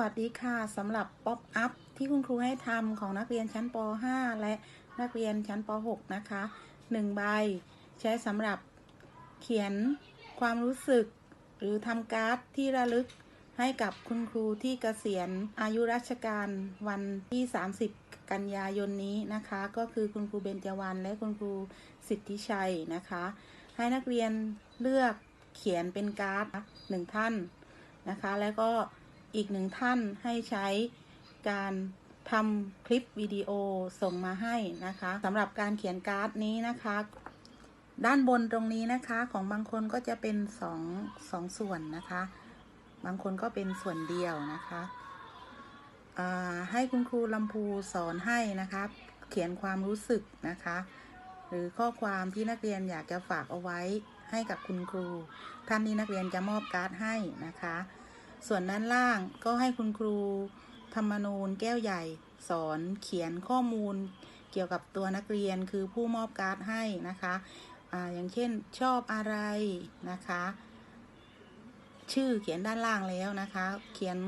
วัสดีค่ะสำหรับป๊อปอัพที่คุณครูให้ทำของนักเรียนชั้นป .5 และนักเรียนชั้นป .6 นะคะ1ใบใช้สำหรับเขียนความรู้สึก หรือทำการ์ดที่ระลึกให้กับคุณครูที่เกษียณอายุราชการวันที่ 30 กันยายนนี้นะคะ ก็คือคุณครูเบญจวรรณและคุณครูสิทธิชัยนะคะ ให้นักเรียนเลือกเขียนเป็นการ์ดหนึ่งท่านนะคะ แล้วก็ อีกหนึ่งท่านให้ใช้การทำคลิปวิดีโอส่งมาให้นะคะสำหรับการเขียนการ์ดนี้นะคะ ด้านบนตรงนี้นะคะของบางคนก็จะเป็นสองสองส่วนนะคะ บางคนก็เป็นส่วนเดียวนะคะให้คุณครูลำพูสอนให้นะคะเขียนความรู้สึกนะคะ หรือข้อความที่นักเรียนอยากจะฝากเอาไว้ให้กับคุณครู ท่านนี้นักเรียนจะมอบการ์ดให้นะคะ ส่วนด้านล่างก็ให้คุณครูธรรมนูญแก้วใหญ่ สอนเขียนข้อมูลเกี่ยวกับตัวนักเรียนคือผู้มอบการ์ดให้นะคะอะอย่างเช่นชอบอะไรนะคะ ชื่อเขียนด้านล่างแล้วนะคะ เขียน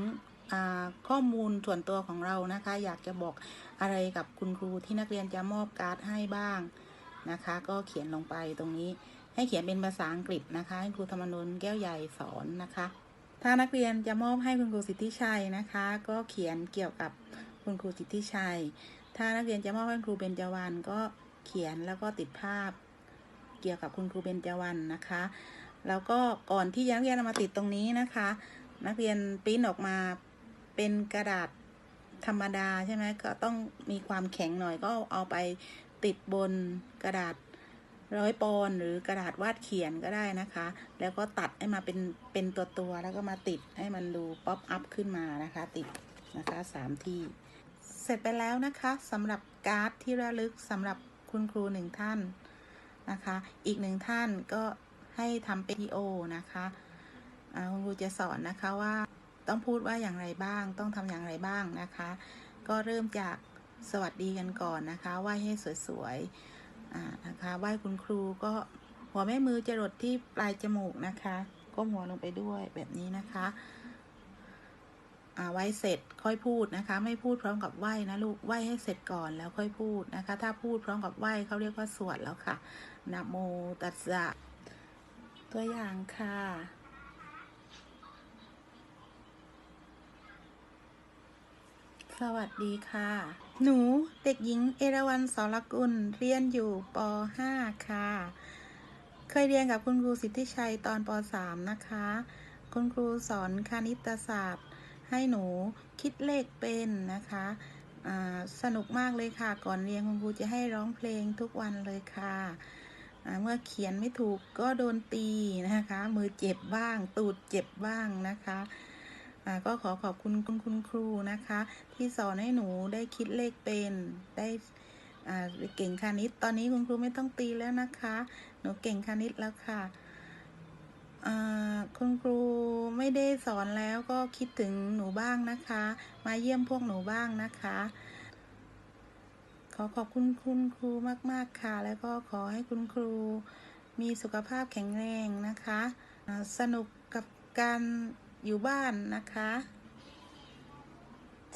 ข้อมูลส่วนตัวของเรานะคะ อยากจะบอกอะไรกับคุณครูที่นักเรียนจะมอบการ์ดให้บ้างนะคะ ก็เขียนลงไปตรงนี้ให้เขียนเป็นภาษาอังกฤษนะคะให้ครูธรรมนุนแก้วใหญ่สอนนะคะ ถ้านักเรียนจะมอบให้คุณครูสิทธิชัยนะคะ ก็เขียนเกี่ยวกับคุณครูสิทธิชัย ถ้านักเรียนจะมอบให้ครูเบญจวรรณก็เขียนแล้วก็ติดภาพ เกี่ยวกับคุณครูเบญจวรรณนะคะ แล้วก็ก่อนที่นักเรียนมาติดตรงนี้นะคะ นักเรียนปริ้นออกมาเป็นกระดาษธรรมดาใช่ไหมก็ต้องมีความแข็งหน่อยก็เอาไปติดบนกระดาษ ร้อยปอนหรือกระดาษวาดเขียนก็ได้นะคะ แล้วก็ตัดให้มาเป็นเป็นตัวตัวแล้วก็มาติดให้มันดูป๊อปอัพขึ้นมานะคะ ติดนะคะสามที่ เสร็จไปแล้วนะคะสำหรับการ์ดที่ระลึกสำหรับคุณครูหนึ่งท่านนะคะ อีกหนึ่งท่านก็ให้ทำเป็นวิดีโอนะคะคุณครูจะสอนนะคะว่าต้องพูดว่าอย่างไรบ้าง ต้องทำอย่างไรบ้างนะคะ ก็เริ่มจากสวัสดีกันก่อนนะคะไหว้ให้สวยๆ อ่านะคะไหว้คุณครูก็หัวแม่มือจะรดที่ปลายจมูกนะคะก้มหัวลงไปด้วยแบบนี้นะคะอ่าไหว้เสร็จค่อยพูดนะคะ ไม่พูดพร้อมกับไหว้นะลูกไหว้ให้เสร็จก่อนแล้วค่อยพูดนะคะ ถ้าพูดพร้อมกับไหว้เขาเรียกว่าสวดแล้วค่ะนะโมตัสสะตัวอย่างค่ะ สวัสดีค่ะ หนูเด็กหญิงเอราวันสรกุล เรียนอยู่ป .5 ค่ะ เคยเรียนกับคุณครูสิทธิชัยตอนป .3 นะคะ คุณครูสอนคณิตศาสตร์ ให้หนูคิดเลขเป็นนะคะสนุกมากเลยค่ะ ก่อนเรียนคุณครูจะให้ร้องเพลงทุกวันเลยค่ะ เมื่อเขียนไม่ถูกก็โดนตีนะคะ มือเจ็บบ้าง ตูดเจ็บบ้างนะคะ ก็ขอขอบคุณคุณคุณครูนะคะ ที่สอนให้หนูได้คิดเลขเป็นได้เก่งคณิต ตอนนี้คุณครูไม่ต้องตีแล้วนะคะ หนูเก่งคณิตแล้วค่ะคุณครูไม่ได้สอนแล้วก็คิดถึงหนูบ้างนะคะ มาเยี่ยมพวกหนูบ้างนะคะ ขอขอบคุณคุณครูมาก ๆ ค่ะ แล้วก็ขอให้คุณครูมีสุขภาพแข็งแรงนะคะ สนุกกับการ อยู่บ้านนะคะ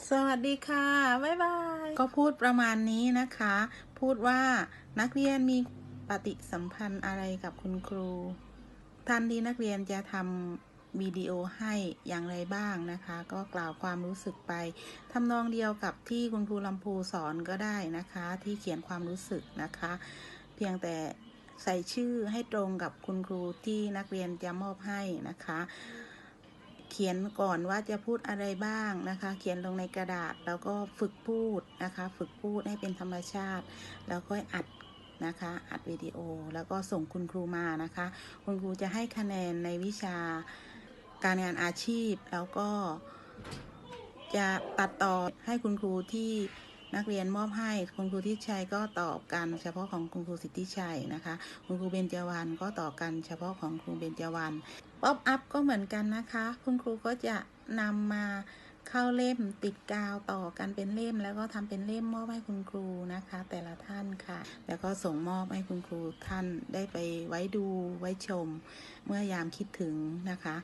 สวัสดีค่ะบ๊ายบาย ก็พูดประมาณนี้นะคะ พูดว่านักเรียนมีปฏิสัมพันธ์อะไรกับคุณครู ท่านที่นักเรียนจะทำวิดีโอให้อย่างไรบ้างนะคะ ก็กล่าวความรู้สึกไปทำนองเดียวกับที่คุณครูลำพูสอนก็ได้นะคะ ที่เขียนความรู้สึกนะคะ เพียงแต่ใส่ชื่อให้ตรงกับคุณครูที่นักเรียนจะมอบให้นะคะ เขียนก่อนว่าจะพูดอะไรบ้างนะคะ เขียนลงในกระดาษแล้วก็ฝึกพูดนะคะ ฝึกพูดให้เป็นธรรมชาติ แล้วค่อยอัดนะคะ อัดวิดีโอแล้วก็ส่งคุณครูมานะคะ คุณครูจะให้คะแนนในวิชาการงานอาชีพ แล้วก็จะตัดต่อให้คุณครูที่ นักเรียนมอบให้คุณครูทิชัยก็ตอบกันเฉพาะของคุณครูสิทธิชัยนะคะ คุณครูเบญจวรรณก็ตอบกันเฉพาะของครูเบญจวรรณป๊อปอัพก็เหมือนกันนะคะ คุณครูก็จะนำมาเข้าเล่มติดกาวต่อกันเป็นเล่ม แล้วก็ทำเป็นเล่มมอบให้คุณครูนะคะ แต่ละท่านค่ะ แล้วก็ส่งมอบให้คุณครูท่านได้ไปไว้ดูไว้ชม เมื่อยามคิดถึงนะคะ